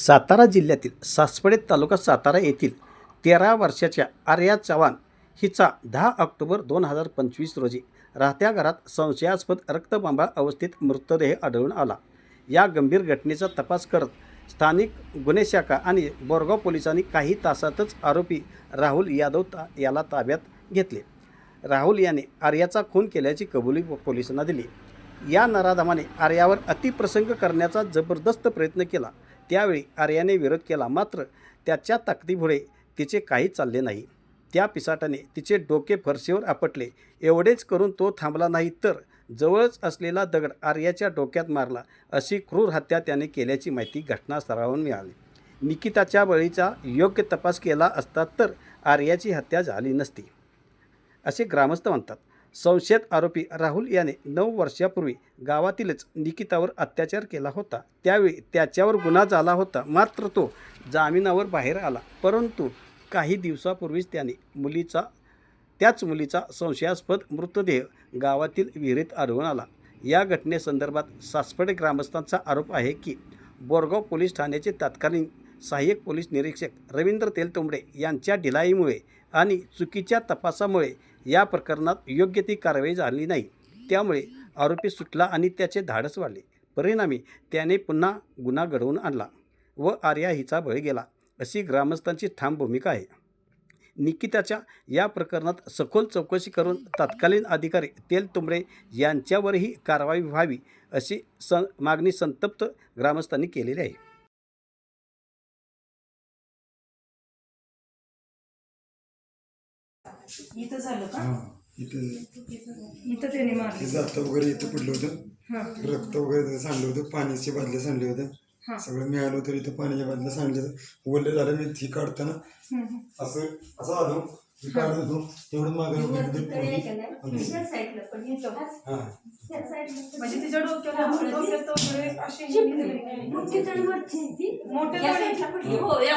सातारा जिल्ह्यातील सासवडे तालुका सातारा येथील तेरा वर्षाच्या आर्या चव्हाण हिचा दहा ऑक्टोबर दोन हजार पंचवीस रोजी राहत्या घरात संशयास्पद रक्तबांबा अवस्थेत मृतदेह आढळून आला. या गंभीर घटनेचा तपास करत स्थानिक गुन्हे शाखा आणि बोरगाव पोलिसांनी काही तासातच आरोपी राहुल यादव ता याला ताब्यात घेतले. राहुल याने आर्याचा खून केल्याची कबुली पोलिसांना दिली. या नराधमाने आर्यावर अतिप्रसंग करण्याचा जबरदस्त प्रयत्न केला. त्यावेळी आर्याने विरोध केला. मात्र त्याच्या ताकदीपुढे तिचे काही चालले नाही. त्या पिसाटाने तिचे डोके फरशीवर आपटले. एवढेच करून तो थांबला नाही तर जवळच असलेला दगड आर्याच्या डोक्यात मारला अशी क्रूर हत्या त्याने केल्याची माहिती घटनास्थळावरून मिळाली. निकिताच्या बळीचा योग्य तपास केला असता तर आर्याची हत्या झाली नसती असे ग्रामस्थ म्हणतात. संशयित आरोपी राहुल याने नऊ वर्षापूर्वी गावातीलच निकितावर अत्याचार केला होता. त्यावेळी त्याच्यावर गुन्हा झाला होता. मात्र तो जामिनावर बाहेर आला. परंतु काही दिवसापूर्वीच त्याने मुलीचा त्याच मुलीचा संशयास्पद मृतदेह गावातील विहिरीत आढळून आला. या घटनेसंदर्भात सासपडे ग्रामस्थांचा आरोप आहे की बोरगाव पोलीस ठाण्याचे तत्कालीन सहाय्यक पोलीस निरीक्षक रवींद्र तेलतुंबडे यांच्या ढिलाईमुळे आणि चुकीच्या तपासामुळे या प्रकरणात योग्य ती कारवाई झाली नाही. त्यामुळे आरोपी सुटला आणि त्याचे धाडस वाढले. परिणामी त्याने पुन्हा गुन्हा घडवून आणला व आर्या हिचा बळी गेला अशी ग्रामस्थांची ठाम भूमिका आहे. निकिताच्या या प्रकरणात सखोल चौकशी करून तत्कालीन अधिकारी तेलतुंबडे यांच्यावरही कारवाई व्हावी अशी स मागणी संतप्त ग्रामस्थांनी केलेली आहे. इथं झालं का? हा इथे. इथं त्याने मारलं. ते जातं वगैरे इथं पडलं होतं. हा. रक्त वगैरे तिथं सांडलं होतं पाण्याचे बादल्या सांडले होते. हा. सगळं मिळालं होतं इथं पाण्याच्या बादल्या सांडल्या होत्या ओले झालं मी ती काढताना. हम्म, हम्म. असं असं आलो. काढत होतो. तेवढं मागे हा. म्हणजे तिच्या डोक्याला डोक्यात वगैरे अशी मोठे